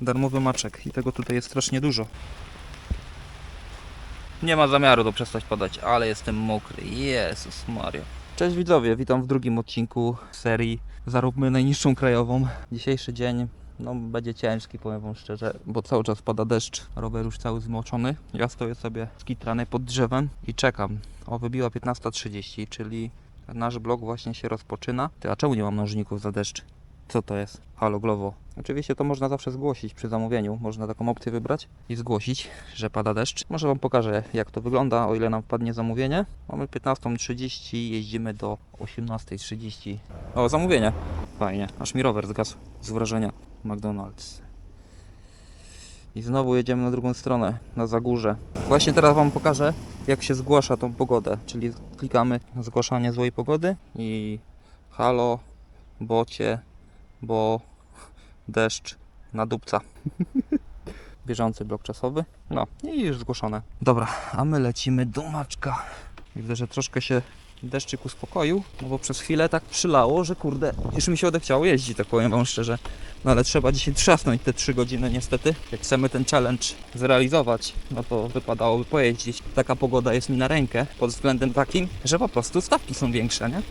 darmowy maczek i tego tutaj jest strasznie dużo. Nie ma zamiaru to przestać padać, ale jestem mokry. Jezus Mario. Cześć widzowie, witam w drugim odcinku serii Zaróbmy najniższą krajową. Dzisiejszy dzień no, będzie ciężki, powiem wam szczerze, bo cały czas pada deszcz, rower już cały zmoczony. Ja stoję sobie skitrany pod drzewem i czekam. O, wybiła 15.30, czyli nasz blok właśnie się rozpoczyna. Ty, a czemu nie mam nożników za deszcz? Co to jest? Halo Glovo. Oczywiście to można zawsze zgłosić przy zamówieniu. Można taką opcję wybrać i zgłosić, że pada deszcz. Może Wam pokażę jak to wygląda, o ile nam wpadnie zamówienie. Mamy 15.30, jeździmy do 18.30. O, zamówienie. Fajnie. Aż mi rower zgasł z wrażenia. McDonald's. I znowu jedziemy na drugą stronę, na Zagórze. Właśnie teraz Wam pokażę, jak się zgłasza tą pogodę. Czyli klikamy zgłaszanie złej pogody i halo, bocie, bo deszcz na dupca. Bieżący blok czasowy. No i już zgłoszone. Dobra, a my lecimy do Maczka. Widzę, że troszkę się deszczyk uspokoił, no bo przez chwilę tak przylało, że kurde, już mi się odechciało jeździć, tak powiem wam szczerze. No ale trzeba dzisiaj trzasnąć te 3 godziny niestety. Jak chcemy ten challenge zrealizować, no to wypadałoby pojeździć. Taka pogoda jest mi na rękę, pod względem takim, że po prostu stawki są większe, nie?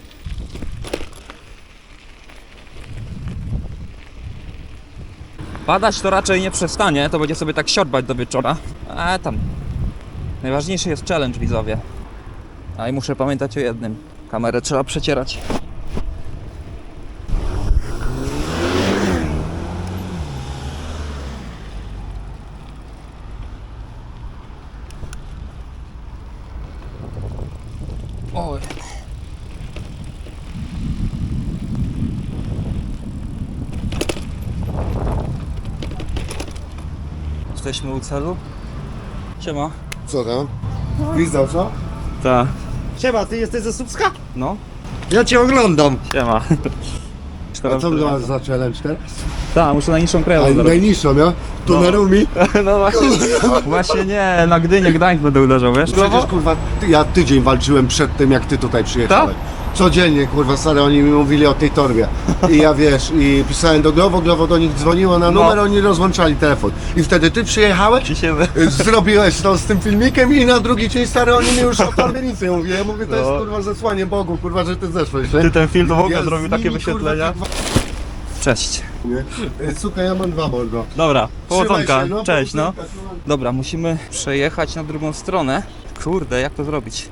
Padać to raczej nie przestanie, to będzie sobie tak siorbać do wieczora. A tam. Najważniejszy jest challenge, widzowie. A i muszę pamiętać o jednym. Kamerę trzeba przecierać. Oj. Jesteśmy u celu. Siema. Co tam? Gwizdał, co? Ta. Siema, ty jesteś ze Słupska? No. Ja cię oglądam. Siema. A co masz za challenge teraz? Tak, muszę na niższą A krajową zrobić. najniższą, ja? Tu No. na Rumi? No właśnie, właśnie nie, na Gdynię Gdańsk będę uderzał, wiesz? Przecież kurwa, ty, ja tydzień walczyłem przed tym, jak ty tutaj przyjechałeś. Codziennie, kurwa, stary, oni mi mówili o tej torbie. I ja wiesz, i pisałem do Glovo, Glovo do nich dzwoniło na numer, No. oni rozłączali telefon. I wtedy ty przyjechałeś, zrobiłeś to z tym filmikiem i na drugi dzień, stary, oni mi już o torbie nic nie mówili. Ja mówię, to jest No. kurwa zesłanie Bogu, kurwa, że ty zeszłeś, nie? Ty ten film to w ogóle Ja zrobił takie nimi, wyświetlenia. Kurwa, Cześć. nie? Y, Słuchaj, ja mam dwa mordo. Dobra, powodzonka, Trzymaj się, cześć no. powodzonka, trzymaj. Dobra, musimy przejechać na drugą stronę. Kurde, jak to zrobić?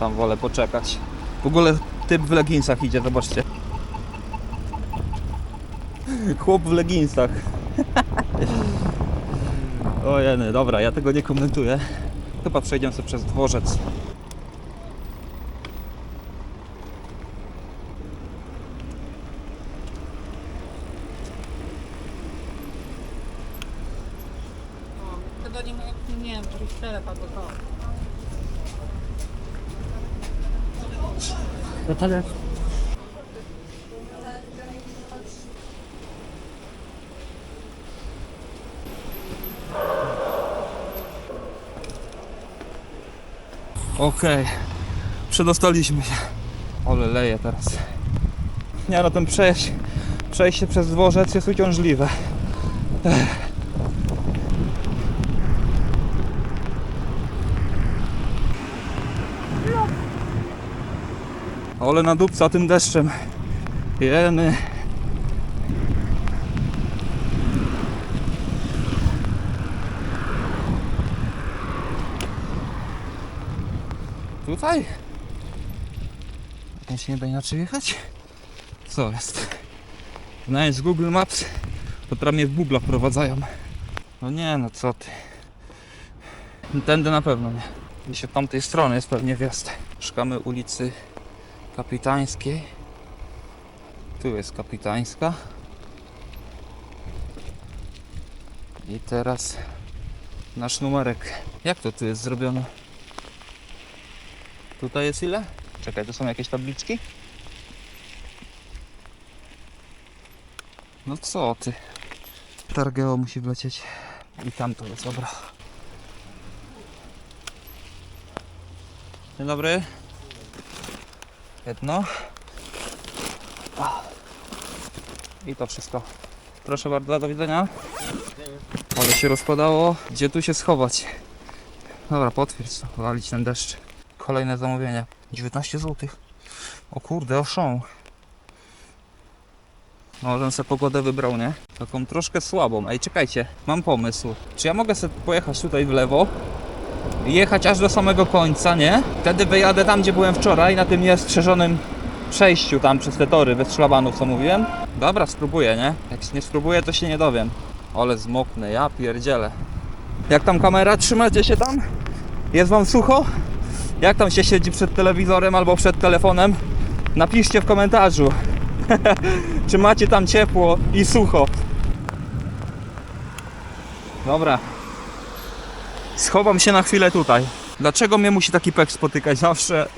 Tam wolę poczekać. W ogóle typ w leginsach idzie, zobaczcie. Chłop w leginsach. Ojeny, dobra, ja tego nie komentuję. Chyba przejdziemy sobie przez dworzec. Chyba nie ma, nie wiem, czy czterech albo to. Natalia. Okej, przedostaliśmy się. Ole leje teraz. Nie ten przejść, przejście przez dworzec jest uciążliwe. Ech. Ole na dupca tym deszczem. Jeny. Tutaj? Tam się nie da inaczej jechać? Co jest? Znając Google Maps, to prawie mnie w bubla wprowadzają. No nie, no co ty. Tędy na pewno nie. Gdzieś od tamtej strony jest pewnie wjazd. Szukamy ulicy kapitańskiej. Tu jest kapitańska. I teraz nasz numerek. Jak to tu jest zrobione? Tutaj jest ile? Czekaj, to są jakieś tabliczki? No co ty? Targeo musi wlecieć. I tamto jest, dobra. Dzień dobry. Jedno. I to wszystko. Proszę bardzo, do widzenia. Ale się rozpadało. Gdzie tu się schować? Dobra, potwierdź to. Walić ten deszcz. Kolejne zamówienie. 19 zł. O kurde, oszą. No, żebym sobie pogodę wybrał, nie? Taką troszkę słabą. Ej, czekajcie, mam pomysł. Czy ja mogę sobie pojechać tutaj w lewo? Jechać aż do samego końca, nie? Wtedy wyjadę tam, gdzie byłem wczoraj, na tym niestrzeżonym przejściu tam przez te tory bez szlabanów, co mówiłem. Dobra, spróbuję, nie? Jak nie spróbuję, to się nie dowiem. Ale zmoknę, ja pierdzielę. Jak tam kamera? Trzymacie się tam? Jest wam sucho? Jak tam się siedzi przed telewizorem albo przed telefonem? Napiszcie w komentarzu. Czy macie tam ciepło i sucho? Dobra. Schowam się na chwilę tutaj. Dlaczego mnie musi taki pek spotykać zawsze?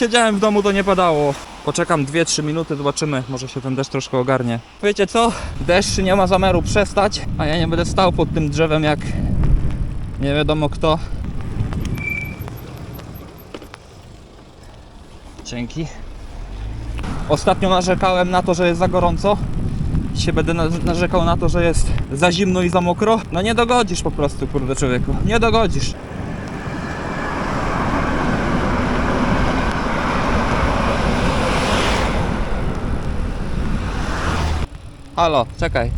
Siedziałem w domu, to nie padało. Poczekam 2-3 minuty, zobaczymy. Może się ten deszcz troszkę ogarnie. Wiecie co? Deszcz nie ma zamiaru przestać, a ja nie będę stał pod tym drzewem jak nie wiadomo kto. Dzięki. Ostatnio narzekałem na to, że jest za gorąco. Dzisiaj będę na- narzekał na to, że jest za zimno i za mokro. No nie dogodzisz po prostu, kurde człowieku. Nie dogodzisz. Halo, czekaj.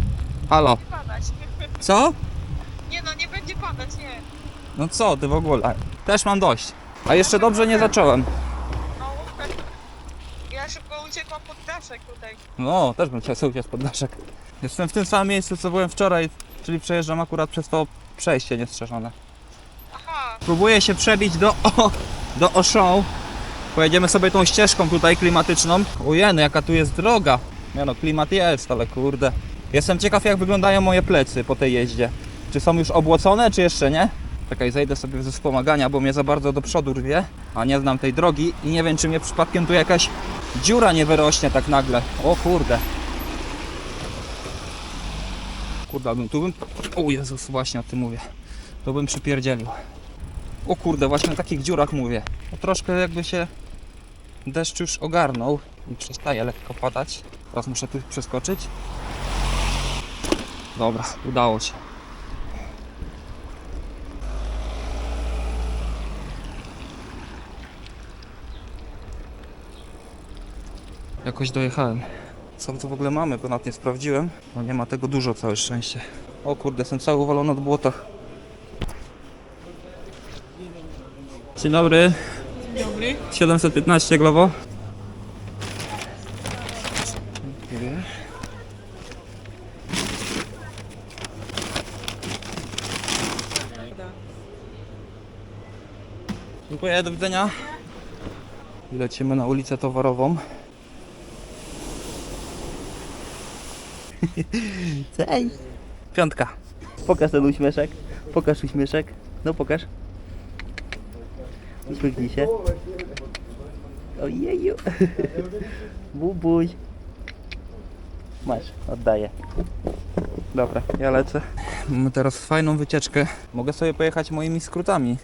Halo. Padać. Co? Nie no, nie będzie padać, nie. No co ty w ogóle? Też mam dość. A jeszcze dobrze nie zacząłem. No, uciekłam pod daszek tutaj. No, też bym chciał sobie uciec pod daszek. Jestem w tym samym miejscu, co byłem wczoraj, czyli przejeżdżam akurat przez to przejście niestrzeżone. Aha, Próbuję się przebić do, o, do Auchan. Pojedziemy sobie tą ścieżką tutaj klimatyczną. Ujeny, jaka tu jest droga. Nie no, klimat jest, ale kurde. Jestem ciekaw, jak wyglądają moje plecy po tej jeździe. Czy są już obłocone, czy jeszcze nie? Czekaj, zejdę sobie ze wspomagania, bo mnie za bardzo do przodu rwie, a nie znam tej drogi i nie wiem, czy mnie przypadkiem tu jakaś dziura nie wyrośnie tak nagle. O kurde. Kurde, bym tu bym... O Jezus, właśnie o tym mówię. To bym przypierdzielił. O kurde, właśnie o takich dziurach mówię. No troszkę jakby się deszcz już ogarnął i przestaje lekko padać. Teraz muszę tu przeskoczyć. Dobra, udało się. Jakoś dojechałem. Co tu w ogóle mamy? Ponad nie sprawdziłem. No nie ma tego dużo, całe szczęście. O kurde, jestem cały uwalony od błota. Dzień dobry. Dzień dobry. 715 Glowo. Dziękuję. Dziękuję, do widzenia. I lecimy na ulicę towarową. Cześć. Piątka. Pokaż ten uśmieszek. Pokaż uśmieszek. No pokaż. Uśmiechnij się. Ojeju. Bubuś. Masz, oddaję. Dobra, ja lecę. Mamy teraz fajną wycieczkę. Mogę sobie pojechać moimi skrótami.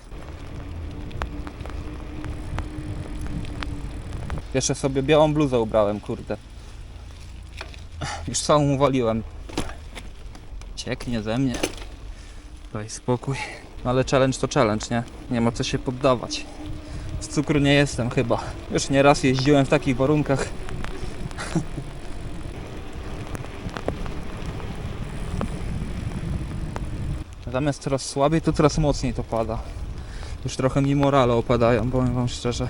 Jeszcze sobie białą bluzę ubrałem, kurde. Już całą uwaliłem. Cieknie ze mnie. Daj spokój. No ale challenge to challenge, nie? Nie ma co się poddawać. Z cukru nie jestem chyba. Już nieraz jeździłem w takich warunkach. Zamiast coraz słabiej, to coraz mocniej to pada. Już trochę mi morale opadają, powiem wam szczerze.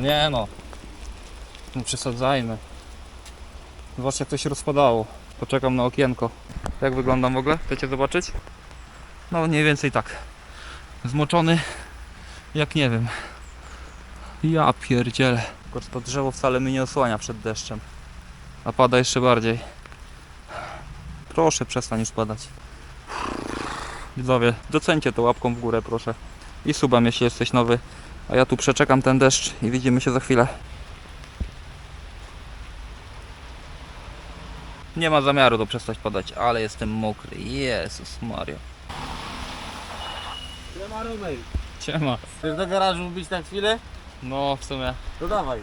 No nie no. Nie przesadzajmy. Zobaczcie jak to się rozpadało. Poczekam na okienko. Jak wyglądam w ogóle? Chcecie zobaczyć? No mniej więcej tak. Zmoczony jak nie wiem. Ja pierdzielę. Tylko to drzewo wcale mnie nie osłania przed deszczem. A pada jeszcze bardziej. Proszę przestań już padać. Widzowie, docencie to łapką w górę proszę. I subam jeśli jesteś nowy. A ja tu przeczekam ten deszcz i widzimy się za chwilę. Nie ma zamiaru to przestać padać, ale jestem mokry. Jezus Mario. Siema Romej. Siema. Chcesz do garażu wbić na chwilę? No w sumie. To dawaj.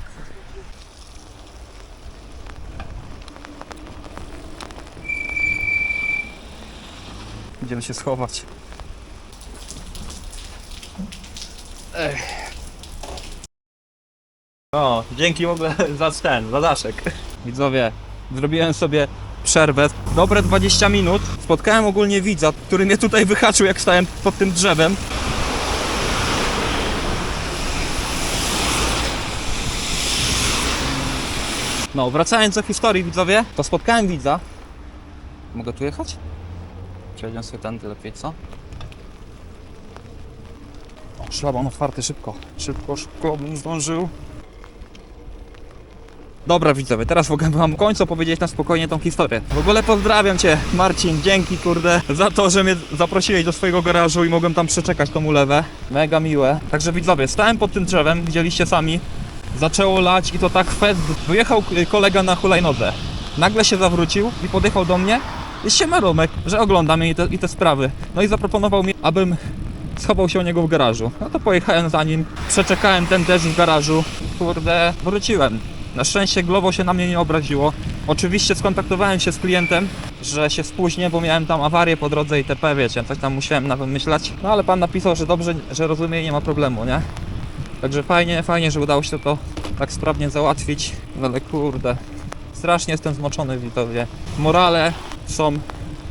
Idziemy się schować. Ech. O, dzięki w ogóle za ten, za daszek. Widzowie, zrobiłem sobie przerwę. Dobre 20 minut. Spotkałem ogólnie widza, który mnie tutaj wyhaczył jak stałem pod tym drzewem. No, wracając do historii widzowie, to spotkałem widza. Mogę tu jechać? Przejdziemy sobie tędy lepiej, co? O, szlaban otwarty, szybko. Szybko, szybko, bym zdążył. Dobra widzowie, teraz mogę wam w końcu opowiedzieć na spokojnie tą historię. W ogóle pozdrawiam Cię Marcin, dzięki kurde za to, że mnie zaprosiłeś do swojego garażu i mogłem tam przeczekać tą ulewę. Mega miłe. Także widzowie, stałem pod tym drzewem, widzieliście sami. Zaczęło lać i to tak fest. Wyjechał y, kolega na hulajnodze. Nagle się zawrócił i podjechał do mnie. I siema Romek, że ogląda mnie i te, i te sprawy. No i zaproponował mi, abym schował się u niego w garażu. No to pojechałem za nim, przeczekałem ten deszcz w garażu. Kurde, wróciłem. Na szczęście Glovo się na mnie nie obraziło. Oczywiście skontaktowałem się z klientem, że się spóźnię, bo miałem tam awarię po drodze itp. Wiecie, coś tam musiałem nawet myśleć. No ale pan napisał, że dobrze, że rozumie nie ma problemu, nie? Także fajnie, fajnie, że udało się to tak sprawnie załatwić. Ale kurde, strasznie jestem zmoczony, widzowie. Morale są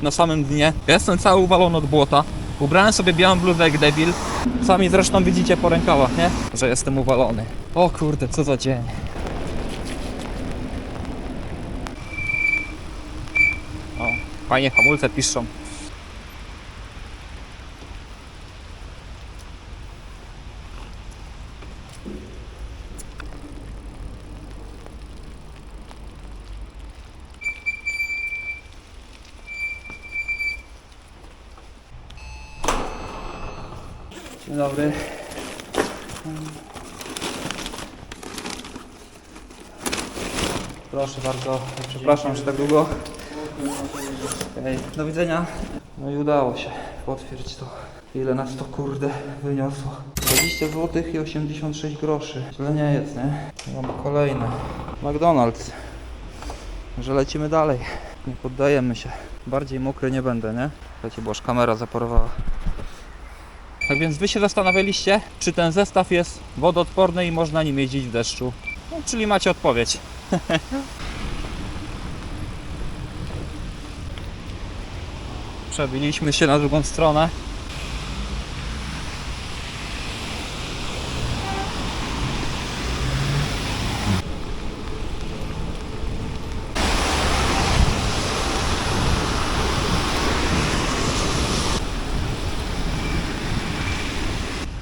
na samym dnie. Ja jestem cały uwalony od błota. Ubrałem sobie białą bluzę jak debil. Sami zresztą widzicie po rękawach, nie? Że jestem uwalony. O kurde, co za dzień. O, fajnie hamulce piszczą. Dzień dobry. Proszę bardzo, przepraszam, że tak długo. Okej, do widzenia. No i udało się potwierdzić to. Ile nas to kurde wyniosło? 20 zł i 86 groszy. Źle nie jest, nie? Mamy kolejne. McDonald's. Że lecimy dalej. Nie poddajemy się. Bardziej mokry nie będę, nie? Słuchajcie, bo aż kamera zaporowała. Tak więc wy się zastanawialiście, czy ten zestaw jest wodoodporny i można nim jeździć w deszczu. No, czyli macie odpowiedź. Przebiliśmy się na drugą stronę.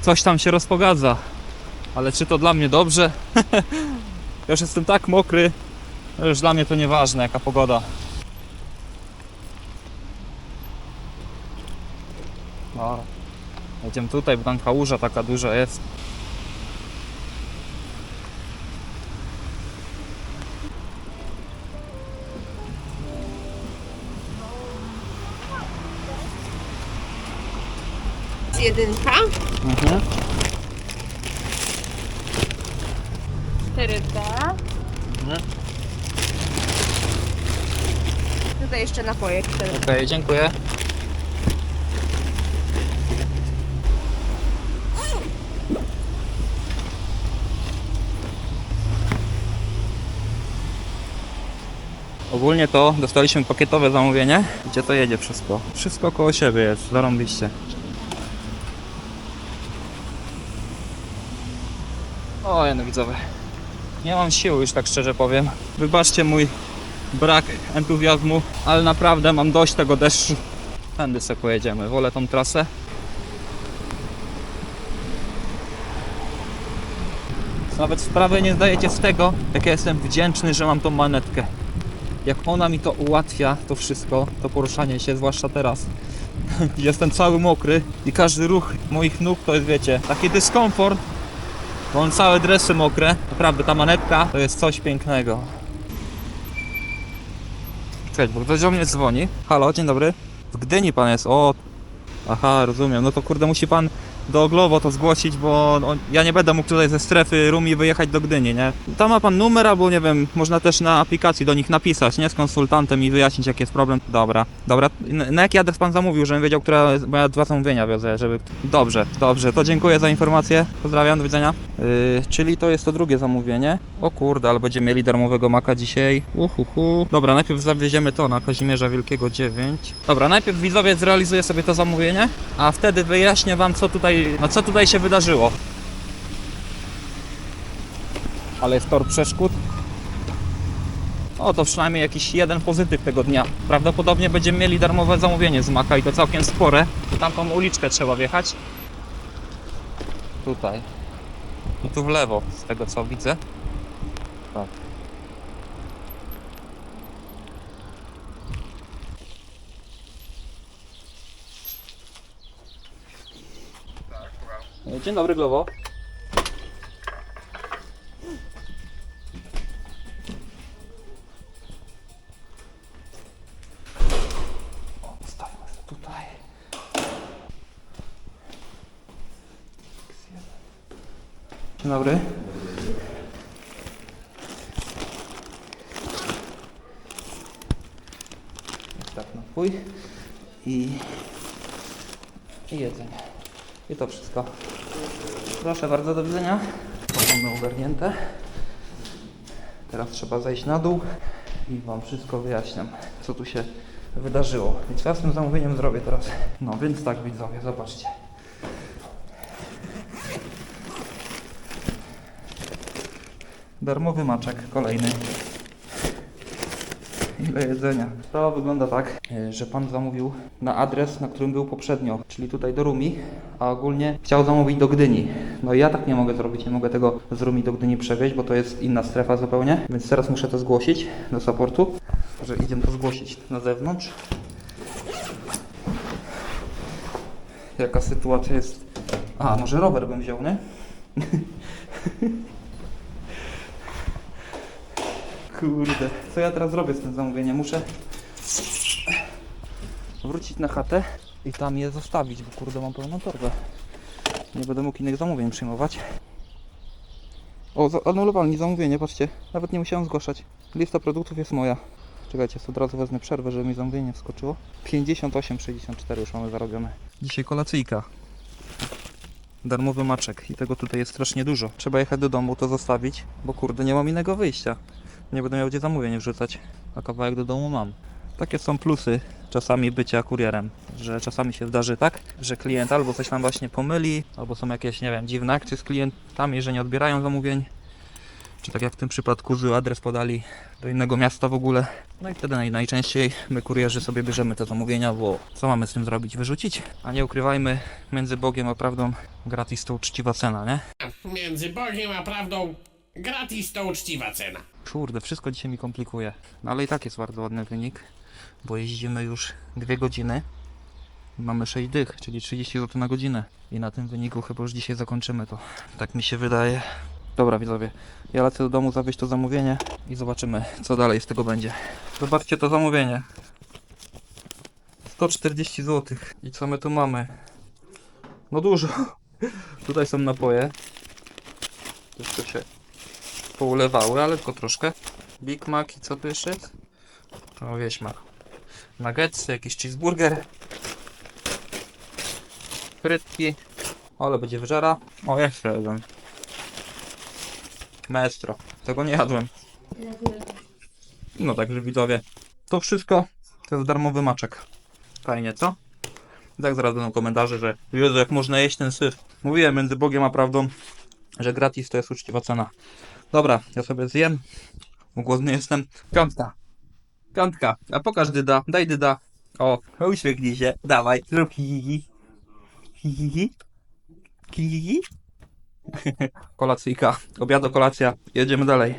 Coś tam się rozpogadza. Ale czy to dla mnie dobrze? Już jestem tak mokry, że już dla mnie to nieważne jaka pogoda. No, jedziemy tutaj, bo tam kałuża taka duża jest. Jedynka. Mhm. 4D. Mhm. Tutaj jeszcze napoje 4 Okej, dziękuję. Ogólnie to dostaliśmy pakietowe zamówienie, gdzie to jedzie wszystko. Wszystko koło siebie jest, zarąbiście. O, no widzowie. Nie mam siły już tak szczerze powiem. Wybaczcie mój brak entuzjazmu, ale naprawdę mam dość tego deszczu. Tędy sobie pojedziemy, wolę tą trasę. Nawet sprawy nie zdajecie z tego, jak ja jestem wdzięczny, że mam tą manetkę. Jak ona mi to ułatwia, to wszystko, to poruszanie się, zwłaszcza teraz. Jestem cały mokry i każdy ruch moich nóg to jest, wiecie, taki dyskomfort. Bo mam całe dresy mokre. Naprawdę, ta manetka to jest coś pięknego. Cześć, bo ktoś do mnie dzwoni. Halo, dzień dobry. W Gdyni pan jest, o... Aha, rozumiem. No to kurde, musi pan do Glovo to zgłosić, bo on, ja nie będę mógł tutaj ze strefy Rumi wyjechać do Gdyni, nie? Tam ma pan numer, albo nie wiem, można też na aplikacji do nich napisać, nie? Z konsultantem i wyjaśnić, jaki jest problem. Dobra, dobra. Na, jaki adres pan zamówił, żebym wiedział, która... Bo ja dwa zamówienia wiozę, żeby... Dobrze, dobrze. To dziękuję za informację. Pozdrawiam, do widzenia. Yy, czyli to jest to drugie zamówienie. O kurde, ale będziemy mieli darmowego maka dzisiaj. Uhuhu. Dobra, najpierw zawieziemy to na Kazimierza Wielkiego 9. Dobra, najpierw widzowie zrealizuje sobie to zamówienie, a wtedy wyjaśnię wam, co tutaj, no co tutaj się wydarzyło. Ale jest tor przeszkód. O, to przynajmniej jakiś jeden pozytyw tego dnia. Prawdopodobnie będziemy mieli darmowe zamówienie z Maka i to całkiem spore. Tamtą uliczkę trzeba wjechać. Tutaj. I tu w lewo, z tego co widzę. Tak. Dzień dobry, Glowo. O, Postawmy sobie tutaj. Dzień dobry. Jest tak napój i, i jedzenie. I to wszystko. Proszę bardzo, do widzenia. To mamy ogarnięte. Teraz trzeba zejść na dół i Wam wszystko wyjaśniam, co tu się wydarzyło. Więc co ja z tym zamówieniem zrobię teraz? No więc tak widzowie, zobaczcie. Darmowy maczek, kolejny. Ile jedzenia. Sprawa wygląda tak, e, że pan zamówił na adres, na którym był poprzednio, czyli tutaj do Rumi, a ogólnie chciał zamówić do Gdyni. No i ja tak nie mogę zrobić, nie mogę tego z Rumi do Gdyni przewieźć, bo to jest inna strefa zupełnie, więc teraz muszę to zgłosić do supportu, że idziemy to zgłosić na zewnątrz. Jaka sytuacja jest? A, może rower bym wziął, nie? Kurde, co ja teraz zrobię z tym zamówieniem? Muszę wrócić na chatę i tam je zostawić, bo kurde mam pełną torbę. Nie będę mógł innych zamówień przyjmować. O, anulowali zamówienie, patrzcie. Nawet nie musiałem zgłaszać. Lista produktów jest moja. Czekajcie, od razu wezmę przerwę, żeby mi zamówienie wskoczyło. 58,64 już mamy zarobione. Dzisiaj kolacyjka. Darmowy maczek i tego tutaj jest strasznie dużo. Trzeba jechać do domu, to zostawić, bo kurde nie mam innego wyjścia. Nie będę miał gdzie zamówień wrzucać, a kawałek do domu mam. Takie są plusy czasami bycia kurierem, że czasami się zdarzy tak, że klient albo coś nam właśnie pomyli, albo są jakieś, nie wiem, dziwne akcje z klientami, że nie odbierają zamówień, czy tak jak w tym przypadku zły adres podali do innego miasta w ogóle. No i wtedy naj, najczęściej my kurierzy sobie bierzemy te zamówienia, bo co mamy z tym zrobić? Wyrzucić? A nie ukrywajmy, między Bogiem a prawdą gratis to uczciwa cena, nie? Między Bogiem a prawdą gratis to uczciwa cena. Kurde, wszystko dzisiaj mi komplikuje. No ale i tak jest bardzo ładny wynik, bo jeździmy już 2 godziny. Mamy 6 dych, czyli 30 zł na godzinę. I na tym wyniku chyba już dzisiaj zakończymy to. Tak mi się wydaje. Dobra widzowie, ja lecę do domu zawieźć to zamówienie i zobaczymy co dalej z tego będzie. Zobaczcie to zamówienie. 140 zł. I co my tu mamy? No dużo. Tutaj są napoje. Jeszcze się poulewały, ale tylko troszkę. Big Mac i co tu jeszcze jest? To wieśmak. Nuggetsy, jakiś cheeseburger. Frytki. Ale będzie wyżera. O, jeszcze jeden. Maestro. Tego nie jadłem. No także widzowie. To wszystko to jest darmowy maczek. Fajnie, co? I tak zaraz będą komentarze, że Jezu, jak można jeść ten syf. Mówiłem między Bogiem a prawdą, że gratis to jest uczciwa cena. Dobra, ja sobie zjem. Głodny jestem. Piątka. Piątka. A pokaż dyda. Daj dyda. O, uśmiechnij się. Dawaj. Zrób hihihi. Hihihi. Hihihi. Kolacyjka. Obiado, kolacja. Jedziemy dalej.